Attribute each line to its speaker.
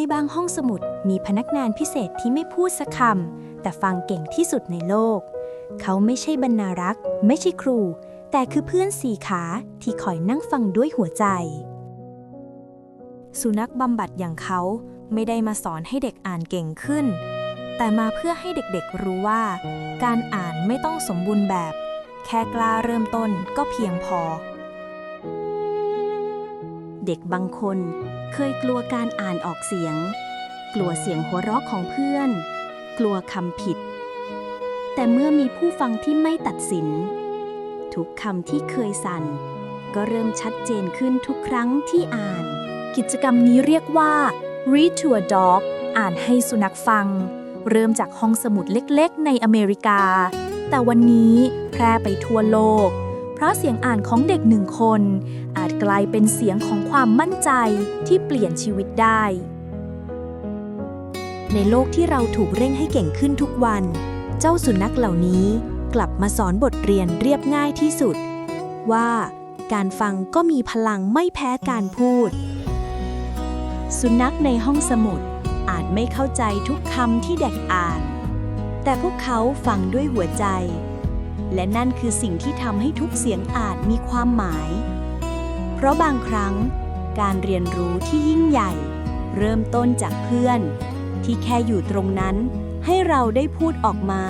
Speaker 1: ในบางห้องสมุดมีพนักงานพิเศษที่ไม่พูดสักคำแต่ฟังเก่งที่สุดในโลก เขาไม่ใช่บรรณารักษ์ ไม่ใช่ครู แต่คือเพื่อนสี่ขาที่คอยนั่งฟังด้วยหัวใจ สุนัขบำบัดอย่างเขาไม่ได้มาสอนให้เด็กอ่านเก่งขึ้น แต่มาเพื่อให้เด็กๆรู้ว่า การอ่านไม่ต้องสมบูรณ์แบบ แค่กล้าเริ่มต้นก็เพียงพอ ด็กบางคน เคยกลัวการอ่านออกเสียง กลัวเสียงหัวเราะของเพื่อน กลัวคำผิด แต่เมื่อมีผู้ฟังที่ไม่ตัดสิน ทุกคำที่เคยสั่น ก็เริ่มชัดเจนขึ้นทุกครั้งที่อ่าน กิจกรรมนี้เรียกว่า Read to a Dog อ่านให้สุนัขฟัง เริ่มจากห้องสมุดเล็กๆ ในอเมริกา แต่วันนี้แพร่ไปทั่วโลก เพราะเสียงอ่านของเด็กหนึ่งคน อาจกลายเป็นเสียงของความมั่นใจที่เปลี่ยนชีวิตได้ ในโลกที่เราถูกเร่งให้เก่งขึ้นทุกวัน เจ้าสุนัขเหล่านี้กลับมาสอนบทเรียนเรียบง่ายที่สุด ว่าการฟังก็มีพลังไม่แพ้การพูด สุนัขในห้องสมุดอาจไม่เข้าใจทุกคำที่เด็กอ่าน แต่พวกเขาฟังด้วยหัวใจ และนั่นคือสิ่งที่ทำให้ทุกเสียงอาจมีความหมาย เพราะบางครั้ง การเรียนรู้ที่ยิ่งใหญ่ เริ่มต้นจากเพื่อน ที่แค่อยู่ตรงนั้น ให้เราได้พูดออกมา